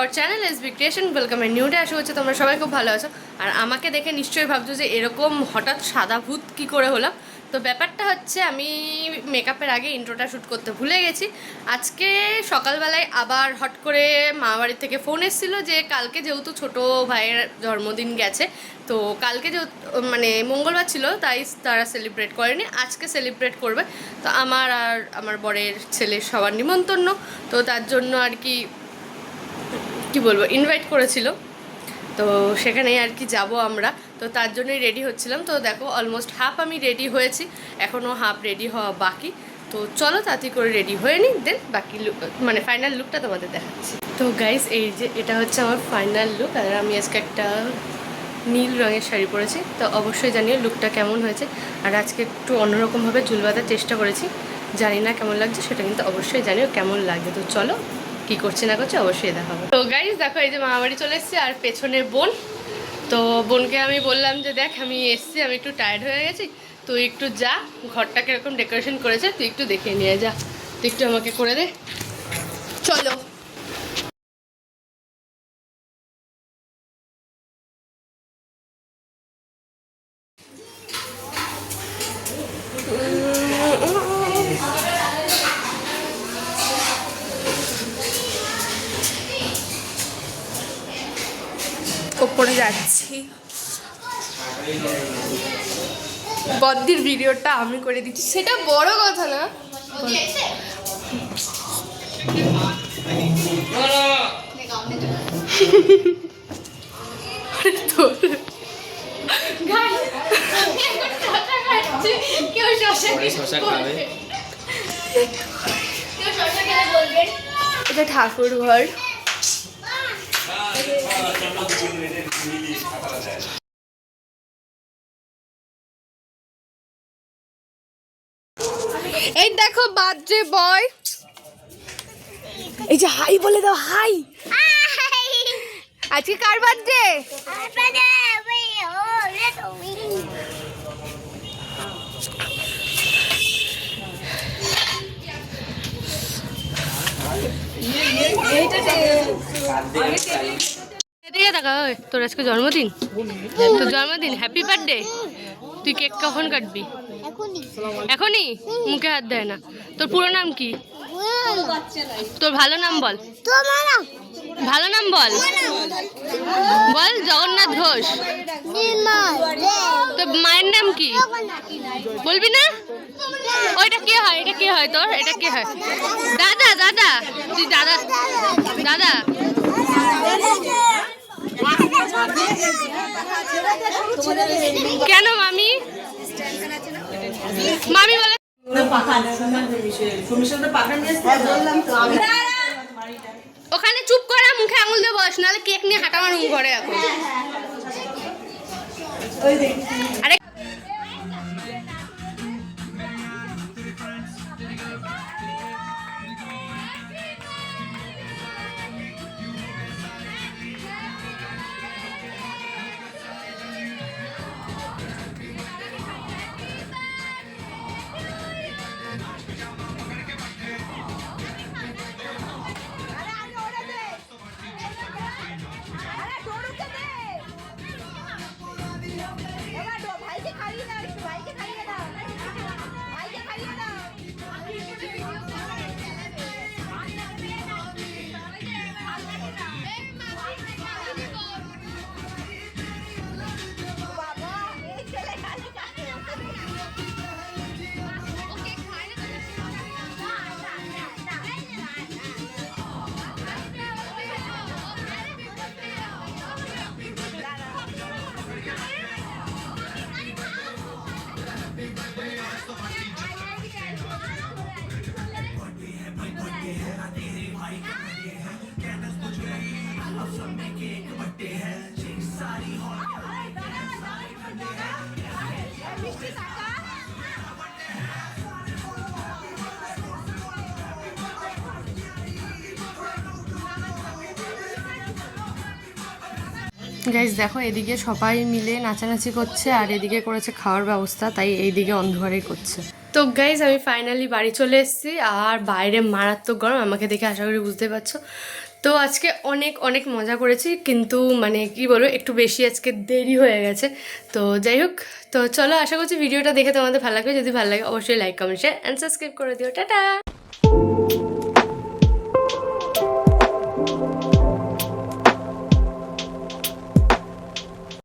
Our channel S B creation welcome a new day করছি তোমরা সবাই খুব ভালো আছো। আর আমাকে দেখে নিশ্চয়ই ভাবছ যে এরকম হঠাৎ সাদা ভূত কী করে হলাম। তো ব্যাপারটা হচ্ছে আমি মেকআপের আগে ইন্ট্রোটা শ্যুট করতে ভুলে গেছি। আজকে সকালবেলায় আবার হট করে মা বাড়ি থেকে ফোন এসেছিল যে কালকে যেহেতু ছোট ভাইয়ের জন্মদিন গেছে, তো কালকে যেহেতু মানে মঙ্গলবার ছিল, তাই তারা সেলিব্রেট করেনি। আজকে সেলিব্রেট করবে। তো আমার আর আমার বরের ছেলের সবার নিমন্ত্রণ। তো তার জন্য আর কি কি বলব ইনভাইট করেছিল। তো সেখানেই আর কি যাব আমরা। তো তার জন্যই রেডি হচ্ছিলাম। তো দেখো অলমোস্ট হাফ আমি রেডি হয়েছি। এখনও হাফ রেডি হওয়া বাকি। তো চলো তাড়াতাড়ি করে রেডি হয়ে নিই দেন বাকি লুক মানে ফাইনাল লুকটা তোমাদের দেখাচ্ছি। তো গাইস এই যে এটা হচ্ছে আমার ফাইনাল লুক আর আমি আজকে একটা নীল রঙের শাড়ি পরেছি। তো অবশ্যই জানিও লুকটা কেমন হয়েছে। আর আজকে একটু অন্যরকমভাবে চুল বাঁধার চেষ্টা করেছি। জানি না কেমন লাগছে, সেটা কিন্তু অবশ্যই জানিও কেমন লাগছে। তো চলো কি করছে না করছে অবশ্যই দেখাবো। তো গাইজ দেখো, এই যে মামাবাড়ি চলে এসছে আর পেছনের বোন। তো বোনকে আমি বললাম যে দেখ, আমি এসছি, আমি একটু টায়ার্ড হয়ে গেছি। তুই একটু যা ঘরটা কীরকম ডেকোরেশন করেছে, তুই একটু দেখে নিয়ে যা। তুই একটু আমাকে করে দে। চলো। ওপরে যাচ্ছি। বদ্দির ভিডিওটা আমি করে দিচ্ছি। সেটা বড় কথা না। এটা ঠাকুর ঘর এই দেখো বার্থডে বয়। এই যে হাই বলে দাও হাই। আজকে কার বার্থডে এদিকে দেখা ওই তোর আজকে জন্মদিন? তোর জন্মদিন হ্যাপি বার্থডে তুই কেক কখন কাটবি? এখনই। মুখে হাত দেয় না। তোর পুরো নাম কি? তোর ভালো নাম বল। ভালো নাম বল। বল জগন্নাথ ঘোষ। তোর মায়ের নাম কি? বলবি না? ওইটা কে হয়? এটা কে হয় তোর? এটা কে হয়? দাদা দাদা। তুই দাদা দাদা। কেন মামি? মামি বলে ওখানে চুপ করে, মুখে আঙুল দিয়ে বস নাহলে কেক নিয়ে হাঁটা মারুম ঘরে এখন। আরে 一百二十八一个台阶 গাইজ দেখো, এদিকে সবাই মিলে নাচানাচি করছে আর এদিকে করেছে খাওয়ার ব্যবস্থা, তাই এইদিকে অন্ধকারেই করছে। তো গাইজ আমি ফাইনালি বাড়ি চলে এসেছি। আর বাইরে মারাত্মক গরম, আমাকে দেখে আশা করি বুঝতে পারছ। তো আজকে অনেক অনেক মজা করেছি, কিন্তু মানে কি বলব, একটু বেশি আজকে দেরি হয়ে গেছে। তো যাই হোক, তো চলো আশা করছি ভিডিওটা দেখে তোমাদের ভালো লাগবে। যদি ভালো লাগে, অবশ্যই like comment share and subscribe করে দিও। টাটা!